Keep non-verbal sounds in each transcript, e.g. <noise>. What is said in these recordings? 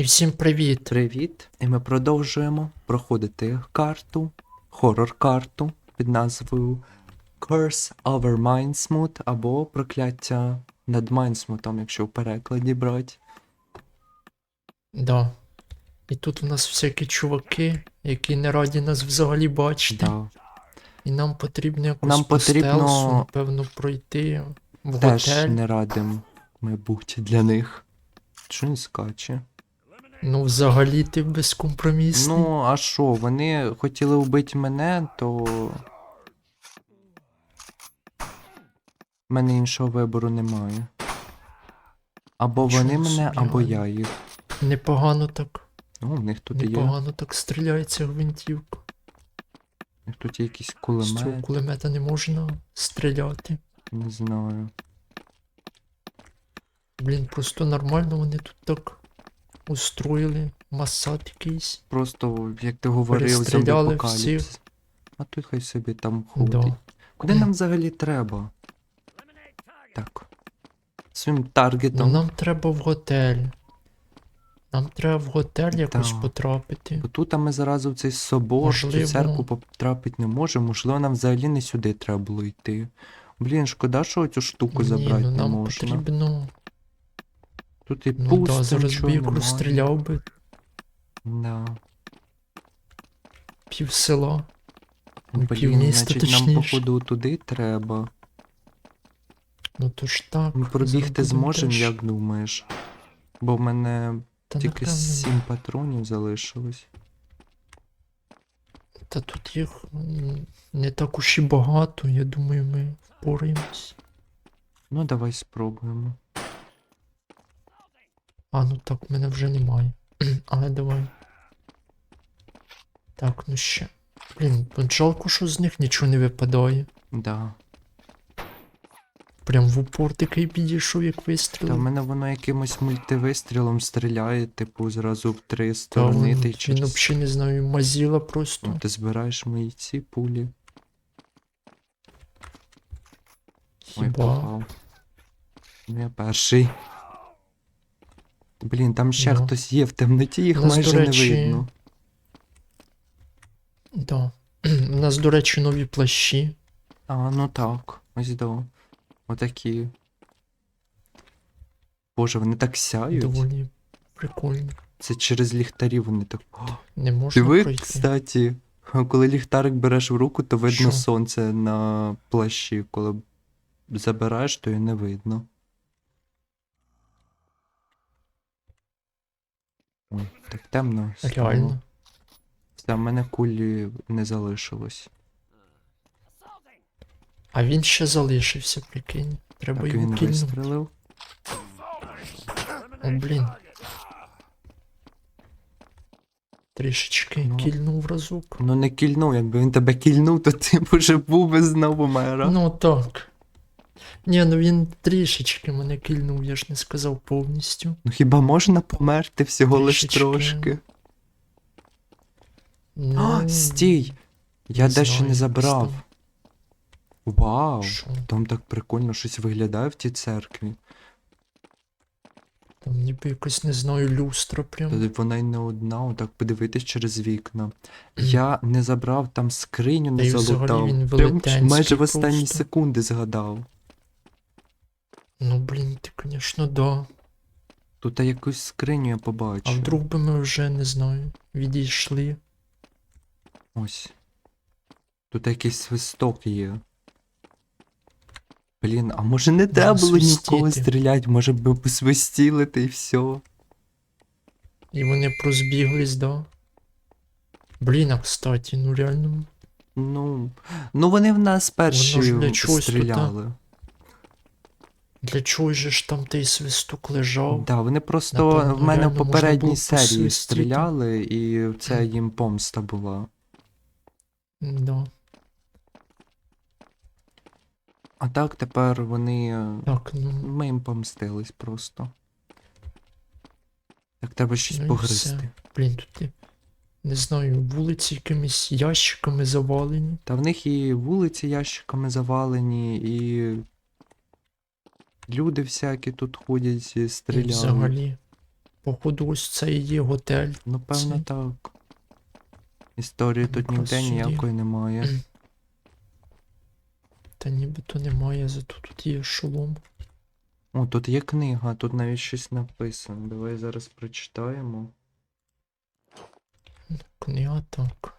І всім привіт! Привіт! І ми продовжуємо проходити карту, хорор-карту під назвою Curse over Mindsmooth або Прокляття над Майнсмутом, якщо в перекладі брати. Да. І тут у нас всякі чуваки, які не раді нас взагалі бачити. Да. І нам потрібно якось Нам по потрібно стелсу, напевно, пройти в Теж готель. не радим ми бути для них. Що він скаче? Ну, взагалі ти безкомпромісний. Ну, а що, вони хотіли вбити мене, то. У мене іншого вибору немає. Або вони мене, або я їх. Непогано так. Ну, в них тут є. непогано так стріляється гвинтівка. В них тут є якийсь З цього кулемет, кулемета не можна стріляти. не знаю. Блін, просто нормально вони тут так устроїли. Масад якийсь. Просто, як ти говорив, Перестріляли зомбі-апокаліпсис. А той хай собі там ходить. Да. Куди нам взагалі треба? Так. Своїм Ну, таргетом. нам треба в готель. Нам треба в готель якось потрапити. Бо тут а ми зараз в цей собор, в цю церкву потрапити не можемо. Можливо, нам взагалі не сюди треба було йти. Блін, шкода, що цю штуку Ні, забрати ну не нам можна. потрібно. Тут і Ну пусто, да, зараз нічого би немає. розстріляв би Да. пів села. Ну, Блін, півміста значить нам точніше. походу туди треба. Ну то ж так. Ми пробігти зможемо, як думаєш? Бо в мене тільки напевно, сім патронів залишилось. Та тут їх м, не так уж і багато, я думаю, ми впораємось. Ну, давай спробуємо. А, ну так, в мене вже немає. <clears throat> Але давай. Так, ну ще. Блін, от жалко, що з них нічого не випадає. Да. Прям в упор такий підійшов, як Та в мене воно якимось мультивистрілом стріляє, типу, зразу в три сторони. Ти він взагалі не знаю, мазіла просто. Ну, ти збираєш мої ці пулі. Ой, попав. Ну, я перший. Блін, там ще Ну. хтось є в темноті, їх нас, майже речі, не видно. Да. <clears throat> У нас, до речі, нові плащі. А, ну так, ось до. Отакі. Боже, вони так сяють. Доволі прикольні. Це через ліхтарі вони так. О, Не можна Диви, пройти. кстати, коли ліхтарик береш в руку, то видно Що? сонце на плащі. Коли забираєш, то і не видно. Ой, так темно. стало. Реально. Все, в мене кулі не залишилось. А він ще залишився, прикинь. Треба Так його він кільнути. вистрелив. О, блін. Трішечки Ну. кільнув разок. Ну не кільнув, якби він тебе кільнув, то ти б уже був би знову мера. Ну так. Ні, ну він трішечки мене кільнув, я ж не сказав повністю. Ну хіба можна померти всього лиш Трішечки. трошки? Ну, А, стій! Я не дещо знаю, не забрав. став. Вау! Що? Там так прикольно щось виглядає в тій церкві. Там ніби якось, не знаю, люстра прям. Та Вона й не одна, отак подивитись через вікна. Я не забрав там скриню, Та не й взагалі залутав. він Прям велетенський майже в останні просто. секунди згадав. Ну блін, ти, звісно, да. Тут якусь скриню я побачив. А вдруг би ми вже, не знаю, відійшли. Ось. Тут якийсь свисток є. Блін, а може не треба було ні в кого стріляти, може б посвистіли та й все. І вони прозбіглись, да. Блін, а кстати, ну реально. Ну, ну вони в нас перші ж для чогось тут, стріляли. Для чого же ж там той свисток лежав? Да, вони просто Напевно, в мене реально в попередній серії посвистіти. стріляли, і це їм помста була. Да. А так тепер вони. е, Так, ну. Ми їм помстились просто. Так треба щось Ну і погризти. Блін, тут і, не знаю, вулиці якимись ящиками завалені. Та в них і вулиці ящиками завалені, і люди всякі тут ходять, і І стріляють. взагалі. Походу, ось це і є готель. Ну, певно, Це- так. Історії тут ніде сюди. ніякої немає. <clears throat> Та нібито немає, зато тут є шолом. О, тут є книга, тут навіть щось написано. Давай зараз прочитаємо. Книга так.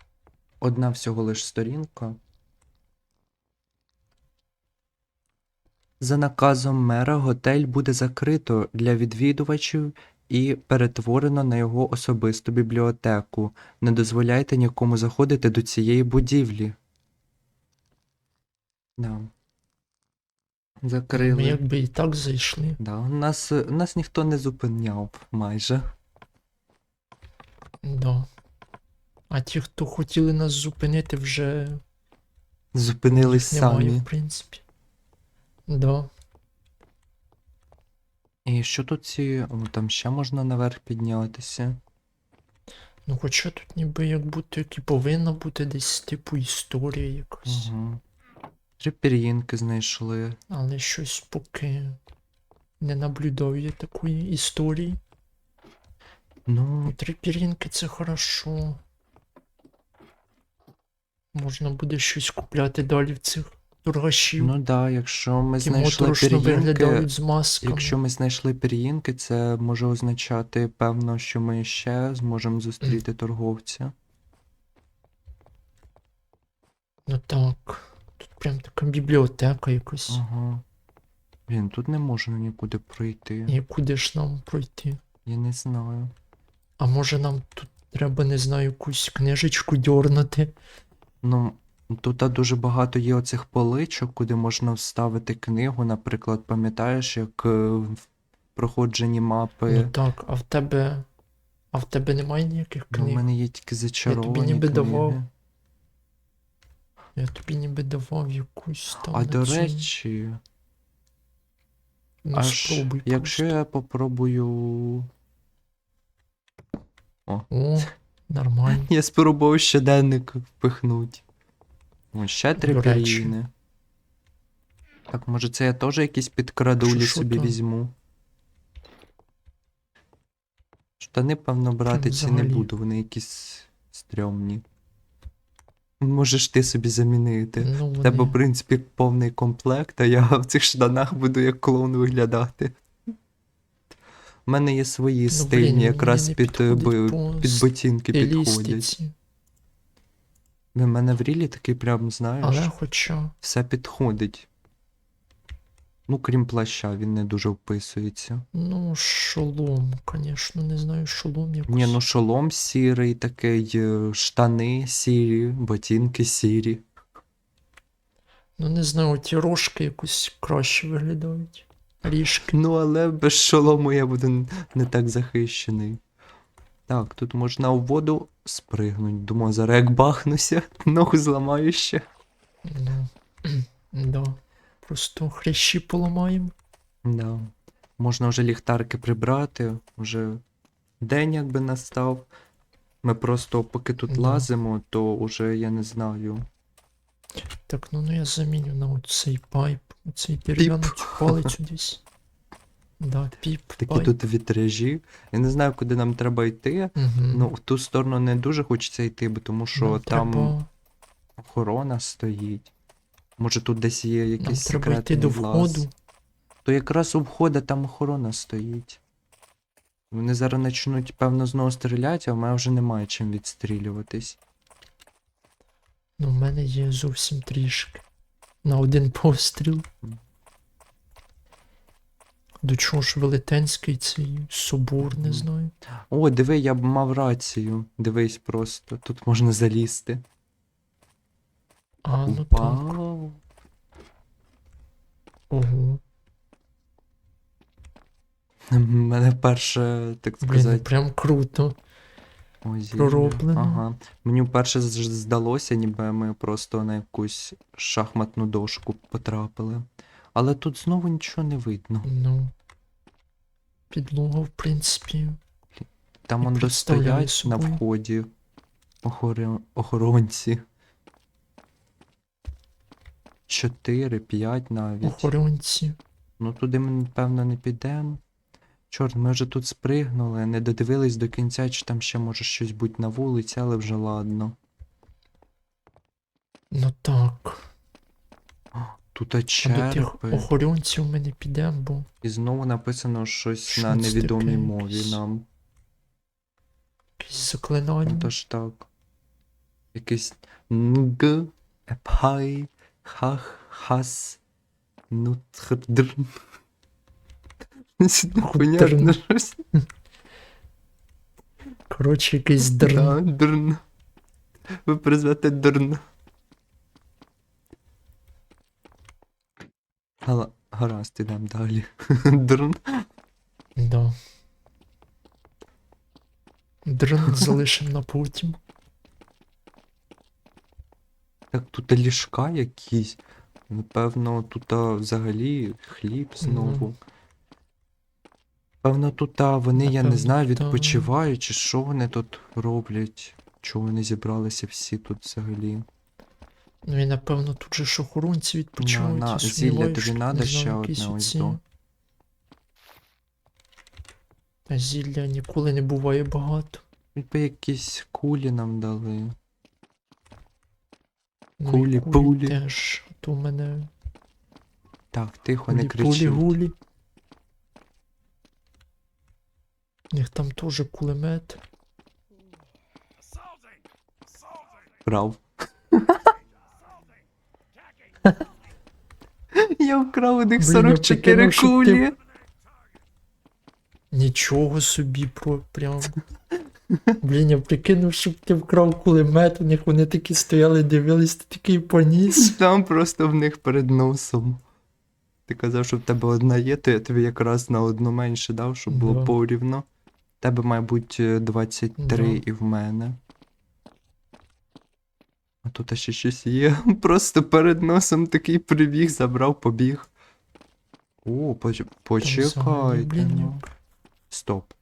Одна всього лиш сторінка. За наказом мера готель буде закрито для відвідувачів і перетворено на його особисту бібліотеку. Не дозволяйте нікому заходити до цієї будівлі. Да. Закрили. Ми якби і так зайшли. Да, нас, нас ніхто не зупиняв майже. Да. А ті, хто хотіли нас зупинити, вже Зупинились їх немає, самі. в принципі. Да. І що тут ці. Там ще можна наверх піднятися. Ну, хоча тут ніби як бути, як і повинна бути десь типу історія якась. Угу. Три пір'їнки знайшли. Але щось поки не наблюдаю я такої історії. Ну, три пірінки це хорошо. Можна буде щось купляти далі в цих торгашів. ну да, якщо ми які знайшли пір'їнки. з масками. Якщо ми знайшли пір'їнки, це може означати, певно, що ми ще зможемо зустріти торговця. Ну так. Тут прям така бібліотека якась. Ага. Блін, тут не можна нікуди пройти. І куди ж нам пройти? Я не знаю. А може нам тут треба, не знаю, якусь книжечку дьорнути? Ну, тут дуже багато є оцих поличок, куди можна вставити книгу. Наприклад, пам'ятаєш, як е, в проходженні мапи. Ну так, а в тебе. А в тебе немає ніяких Ну, книг? мене є тільки зачаровані ніби книги. давав. Я тобі ніби давав якусь там. А до цю- речі, ну, аж спробуй якщо просто. я попробую. О, нормально. <laughs> Я спробую щоденник впихнуть. О, ще три До речі. пір'їни. Так, може це я теж якісь підкрадулі Що- що собі там? візьму. Штани, певно, брати ці не взагалі? буду, вони якісь стрьомні. Можеш ти собі замінити. Ну, В тебе, в вони... принципі, повний комплект, а я <laughs> в цих штанах буду як клоун виглядати. У мене є свої Ну, стильні, блін, якраз не під, е, підходять бо- по під ботинки підходять. стилістиці. В мене в рілі такий прям, знаєш, Але хоча. все підходить. Ну, крім плаща, він не дуже вписується. Ну, шолом, звісно, не знаю, шолом якось. Ні, ну шолом сірий, такий, е, штани сірі, ботинки сірі. Ну, не знаю, ті рожки якось краще виглядають. Ріжки. Ну, але без шолому я буду не так захищений. Так, тут можна у воду спригнуть. Думаю, зараз як бахнуся, <laughs> ногу зламаю ще. Ну, <clears throat> да. Просто хрящі поламаємо. Да. Можна вже ліхтарки прибрати, вже день якби настав. Ми просто поки тут Да. лазимо, то уже я не знаю. Так, ну, ну я заміню на оцей пайп, оцей дерев'яну цю палицю <laughs> десь. Да, піп, Такі пайп. тут вітражі. Я не знаю, куди нам треба йти. Мгм. Ну, в ту сторону не дуже хочеться йти, бо тому що Нам там треба, охорона стоїть. Може тут десь є нам якийсь треба йти до входу. То якраз у входа там охорона стоїть. Вони зараз почнуть, певно, знову стріляти, а в мене вже немає чим відстрілюватись. Ну, в мене є зовсім трішки. На один постріл. До чого ж велетенський цей собор, не знаю. О, диви, я б мав рацію. Дивись просто, тут можна залізти. А, ну так. Вау. Ого. Мене перше, так Блін, ну сказати, прям круто. ой, пророблено. Ага. Мені вперше з- здалося, ніби ми просто на якусь шахматну дошку потрапили. Але тут знову нічого не видно. Ну. Підлога, в принципі. Там он достоять на вході охоро- охоронці. Чотири, п'ять навіть. Охоронці. Ну туди ми, напевно, не підемо. Чорт, ми вже тут спригнули, не додивились до кінця, чи там ще може щось бути на вулиці, але вже ладно. Ну так. Тут до тих охоронців ми не підемо, бо І знову написано щось Що на це невідомій таке мові нам. якісь заклинання. Тож так. Якийсь нг, епхай, хах, хас, нутхдр. Непонятно щось. Коротше, якийсь дерн. Да. Ви призвете дурн. Гала... Гаразд, ідемо далі. <laughs> Дурн. Да. Дрон залишимо на потім. Так тут ліжка якісь. Напевно, тут взагалі хліб знову. Певно, тут а, вони, я не знаю, відпочивають, чи що вони тут роблять. Чого вони зібралися всі тут взагалі? Ну і напевно тут же ж охоронці відпочивають. на, я зілля тобі надо ще одне ось до. Зілля ніколи не буває багато. Якби якісь кулі нам дали. Ну, Кулі, пулі. теж. А то в мене Так, тихо, не кулі, пулі, кричи. гулі. У них там теж кулемет. Вкрав. <laughs> <laughs> <laughs> Я вкрав у них Блін, я 44 прикинув, що ти- кулі. Нічого собі про прям. Блін, я прикинув, щоб ти вкрав кулемет, у них вони такі стояли, дивились, ти такий поніс. <laughs> Там просто в них перед носом. Ти казав, що в тебе одна є, то я тобі якраз на одну менше дав, щоб було Да. порівно. В тебе, мабуть, е, 23 Да. і в мене. А тут ще щось є. <laughs> Просто перед носом такий прибіг, забрав, побіг. О, поч... Почекайте. ну. Стоп.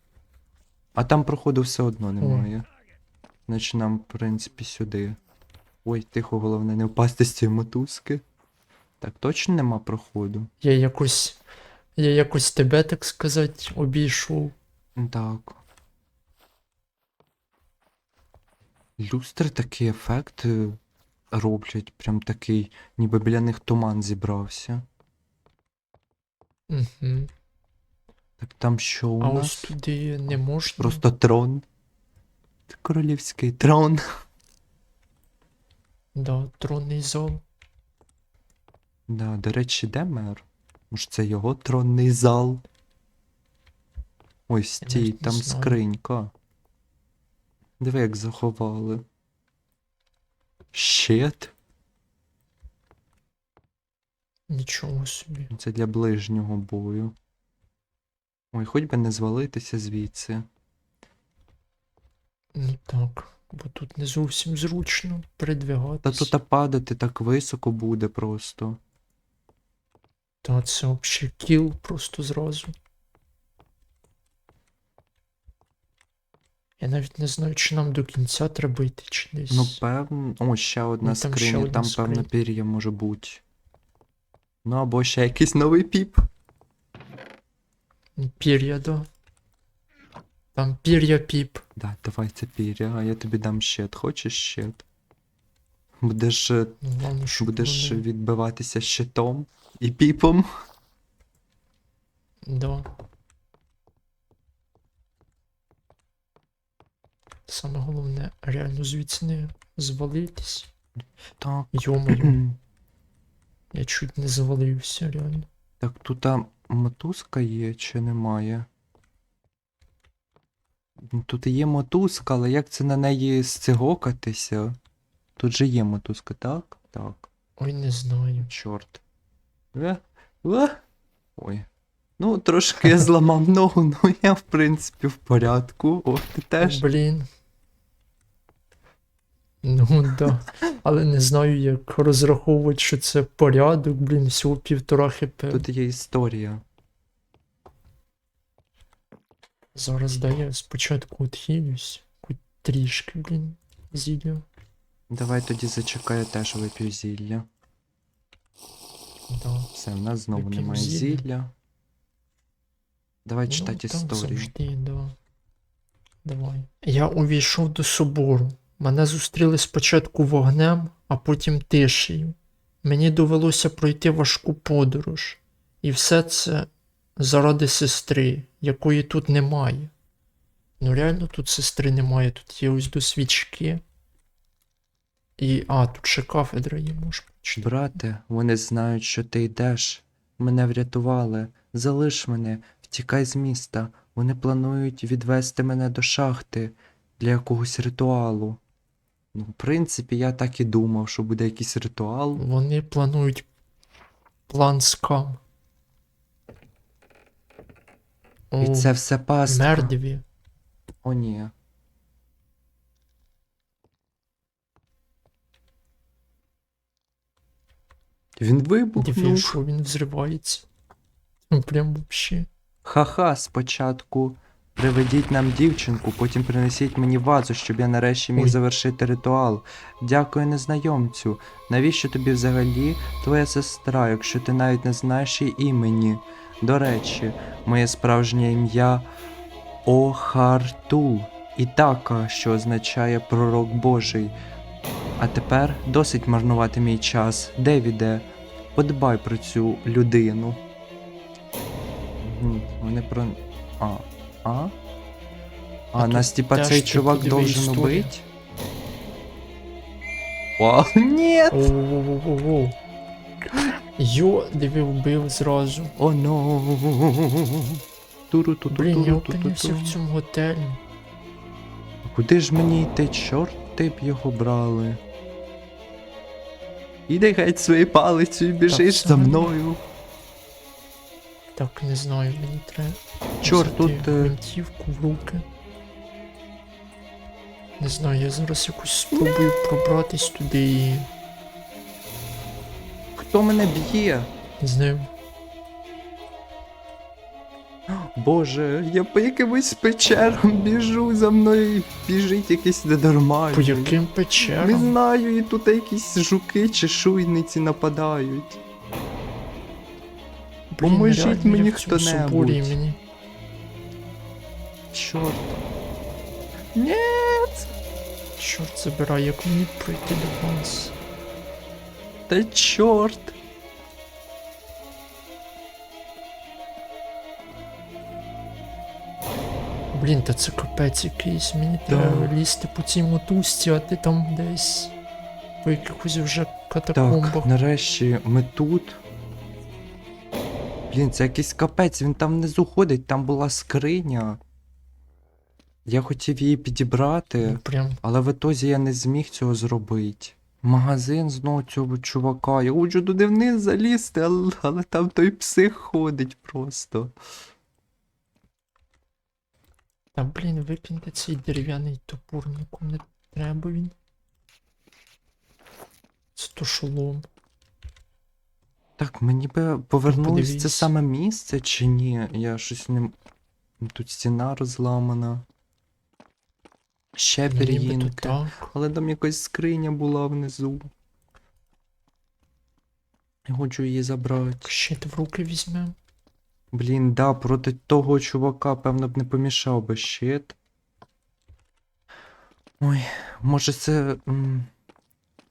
А там проходу все одно немає. Значить нам, в принципі, сюди. Ой, тихо, головне, не впасти з цієї мотузки. Так, точно нема проходу? Я якось. Я якось тебе, так сказати, обійшов. Так. Люстри такий ефект роблять, прям такий, ніби біля них туман зібрався. Угу. Так там що у А нас? ось туди не можна. Просто трон. Королівський трон. Да, тронний зал. Да, до речі, де мер? Може, це його тронний зал? Ой, стій, там знаю. скринька. Диви, як заховали. Щит? Нічого собі. Це для ближнього бою. Ой, хоч би не звалитися звідси. Ну так. Бо тут не зовсім зручно Та тут падати так високо буде просто. Та це взагалі кіл просто зразу. Я навіть не знаю, чи нам до кінця треба йти, чи десь. Ну, певно. О, ще одна Ну, там ще скриня, одна там, певно, пір'я може бути. Ну, або ще якийсь новий піп. Пір'я, да. Там пір'я піп. Да, давай це пір'я, а я тобі дам щит. Хочеш щит? Будеш, е, Ну, щоб будеш вони- відбиватися щитом і піпом. Да. Саме головне, реально звідси не звалитись. Так. Йомаю, <clears throat> я чуть не завалився, реально. Так, тут а, мотузка є чи немає? Ну, Тут є мотузка, але як це на неї сцигокатися? Тут же є мотузка, так? Так, Ой, не знаю. чорт. Е, е. Ой. Ну, трошки я зламав <laughs> ногу, ну я в принципі в порядку. О, ти теж. Блін. Ну да. Але не знаю, як розраховувати, що це порядок, блін, всього півтора хп. Тут є історія. Зараз дай я спочатку відхилюсь. Хоч трішки, блін, зілля. Давай тоді зачекай, теж вип'ю зілля. Да. Все, в нас знову Вип'ємо немає зілля. зілля. Давай Ну, читати історію. завжди, да. Давай. Я увійшов до собору. Мене зустріли спочатку вогнем, а потім тишею. Мені довелося пройти важку подорож. І все це заради сестри, якої тут немає. Ну реально тут сестри немає, тут є ось до свічки. І. А, тут ще кафедра є, почитати. Брате, вони знають, що ти йдеш. Мене врятували. Залиш мене, втікай з міста. Вони планують відвести мене до шахти для якогось ритуалу. Ну, в принципі, я так і думав, що буде якийсь ритуал. Вони планують план скам. І О, це все пастка. Мертві. О, ні. Він вибухнув. Диві, що він взривається. Ну, прям вообще. Ха-ха, спочатку приведіть нам дівчинку, потім принесіть мені вазу, щоб я нарешті міг Ой. завершити ритуал. Дякую, незнайомцю. Навіщо тобі взагалі твоя сестра, якщо ти навіть не знаєш її імені? До речі, моє справжнє ім'я Охартул, Ітака, що означає пророк Божий. А тепер досить марнувати мій час. Девіде, подбай про цю людину. Вони про. А. А? А, А нас типа цей чувак должен убить? Вау, <laughs> ні! Оу-оу-оу-оу. Йо, диви, вбив зразу. О, но. туру ту Блін, я опинився в цьому готелі. Куди ж мені йти, чорти б його брали? Іди геть своєю палицею, біжиш за мною. Так, не знаю, мені треба. Чорт, тут, гвинтівку в руки. Не знаю, я зараз якось спробую пробратись туди і. Хто мене б'є? Не знаю. Боже, я по якимось печерам біжу за мною біжить якийсь ненормальний. По яким печерам? Не знаю, і тут якісь жуки чи шуйниці нападають. Поможіть мені хто-небудь. мені. Чорт. Ні. Чорт забирай, як мені пройти до вас. Та чорт. Блін, та це капець якийсь, мені Да. треба лізти по цій мотузці, а ти там десь по якихось вже катакомбах. Так, нарешті ми тут. Блін, це якийсь капець, він там внизу ходить, там була скриня. Я хотів її підібрати. Ну, Прям Але в ітозі я не зміг цього зробити. Магазин знову цього чувака. Я хочу туди вниз залізти, але, але там той псих ходить просто. Та блін, викиньте цей дерев'яний топор, нікому не треба він. Це то шолом. Так, мені би повернулось це саме місце чи ні? Я щось не. м- Тут стіна розламана. Ще Нібито пір'їнки. так. Але там якась скриня була внизу. Я хочу її забрати. Щит в руки візьмем. Блін, да, проти того чувака, певно, б не помішав би щит. Ой, може це. м,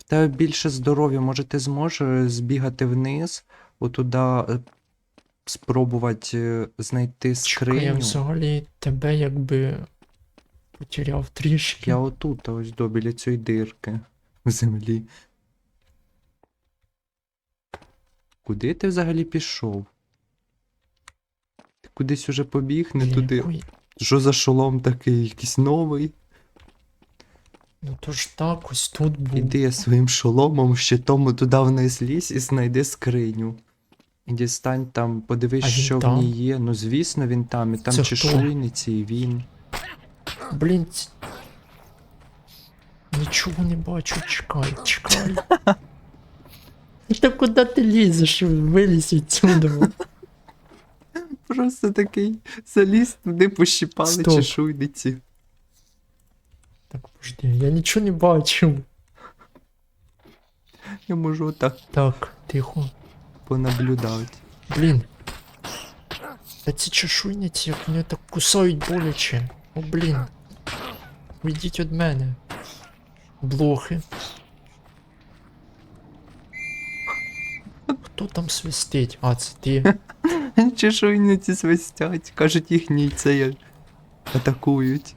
тебе більше здоров'я, може ти зможеш збігати вниз, отуда е, спробувати е, знайти Чекай, я взагалі тебе якби потеряв трішки. Я отут, ось до біля цієї дирки в землі. Куди ти взагалі пішов? Ти кудись уже побіг, не Блін, туди. якої- Що за шолом такий? Якийсь новий? Ж так, ось тут був. Іди своїм шоломом, щитом туди вниз лізь і знайди скриню. І дістань там, подивись, А що там? в ній є. Ну звісно, він там, і там Це чешуйниці, і він. Блін. Нічого не бачу, чекай, чекай. <laughs> Та куди ти лізеш? Вилізь відсюди. Просто такий заліз туди пощипали чешуйниці. Пожди, я нічого не бачу. Я можу отак Так, тихо. понаблюдати. Блін. Та ці чешуйниці, як мене так кусають боляче. О, блін. Уйдіть від мене. Блохи. Хто там свистить? А, це ти. <laughs> Чешуйниці свистять, кажуть, їхні це атакують.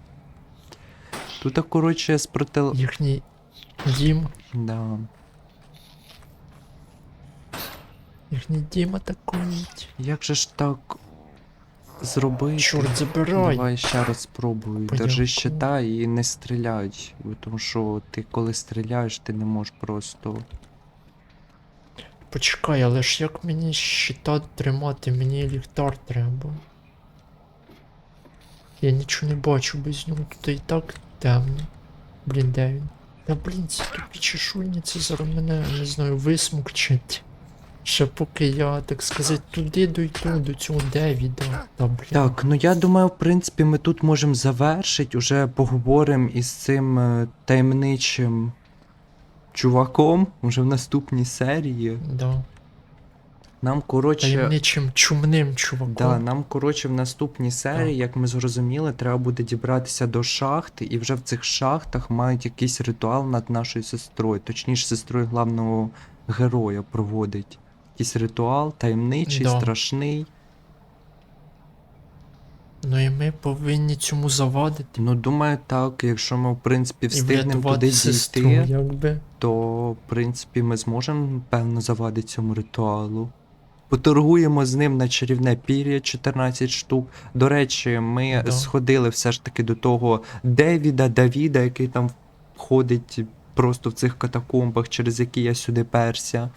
Тут, коротше, спротил... Їхній дім. Да. Їхній дім атакують. Як же ж так зробити? Чорт, забирай. Давай ще раз спробую. Держи щита і не стріляй. Тому що ти коли стріляєш, ти не можеш просто. Почекай, але ж як мені щита тримати? Мені ліхтар треба. Я нічого не бачу без нього, тут і так темно. Блін, де він? Та блін, ці тупі чешуйниці зараз мене, не знаю, висмокчать. Ще поки я, так сказати, туди дойду, до цього Девіда. Та блін. Так, ну я думаю, в принципі, ми тут можемо завершити. Уже поговоримо із цим е, таємничим чуваком уже в наступній серії. Да. Нам, коротше. Таємничим чумним чуваком. Да, нам, коротше, в наступній серії, як ми зрозуміли, треба буде дібратися до шахти, і вже в цих шахтах мають якийсь ритуал над нашою сестрою. Точніше, сестрою главного героя проводить. Якийсь ритуал, таємничий, Да. страшний. Ну і ми повинні цьому завадити. Ну, думаю, так, якщо ми, в принципі, І встигнемо врятувати туди сестру, дійти, якби. то, в принципі, ми зможемо, певно, завадити цьому ритуалу. Поторгуємо з ним на чарівне пір'я 14 штук. До речі, ми Да. сходили все ж таки до того Девіда, Давіда, який там ходить просто в цих катакомбах, через які я сюди перся.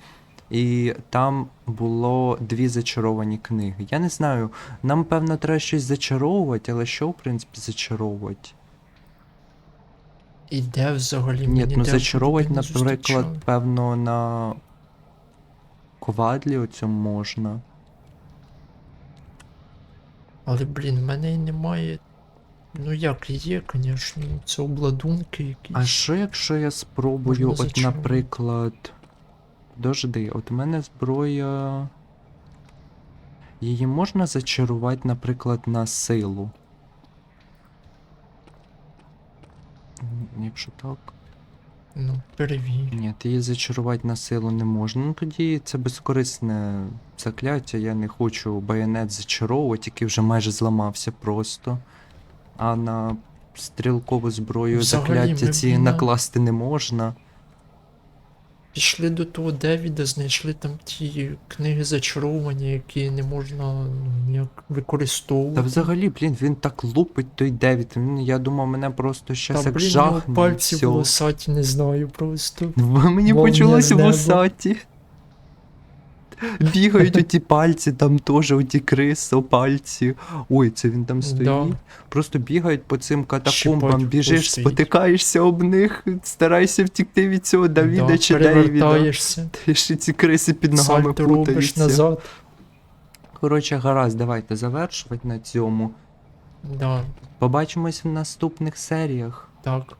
І там було дві зачаровані книги. Я не знаю, нам певно треба щось зачаровувати, але що, в принципі, зачаровувати? І де взагалі Ні, ну зачаровувати, наприклад, певно, на ковадлі оцьому можна. Але, блін, в мене і немає. Ну як є, звісно, це обладунки якісь. А що якщо я спробую, Можна от, зачарувати. наприклад. Дожди, от у мене зброя. Її можна зачарувати, наприклад, на силу. Якщо так. Ну, перевір. Ні, її зачарувати на силу не можна. Ну тоді це безкорисне закляття. Я не хочу байонет зачаровувати, який вже майже зламався просто. А на стрілкову зброю Взагалі, закляття ми ці б на- накласти не можна. Пішли до того Девіда, знайшли там ті книги зачаровані, які не можна ну, ніяк використовувати. Та взагалі, блін, він так лупить той Девід. Він, я думав, мене просто щас Та, як жахне. пальці в волосаті, не знаю просто. <laughs> Мені Молнія в осаті. неба. Бігають оті пальці, там теж оті криси, пальці. Ой, це він там стоїть. Да. Просто бігають по цим катакомбам, Щипать біжиш, стоїть. спотикаєшся об них, старайся втікти від цього Давіда да, чи Девіда. перевертаєшся, Ти ще ці криси під ногами сальто робиш путаються. назад. Коротше, гаразд, давайте завершувати на цьому. Да, Побачимось в наступних серіях. так.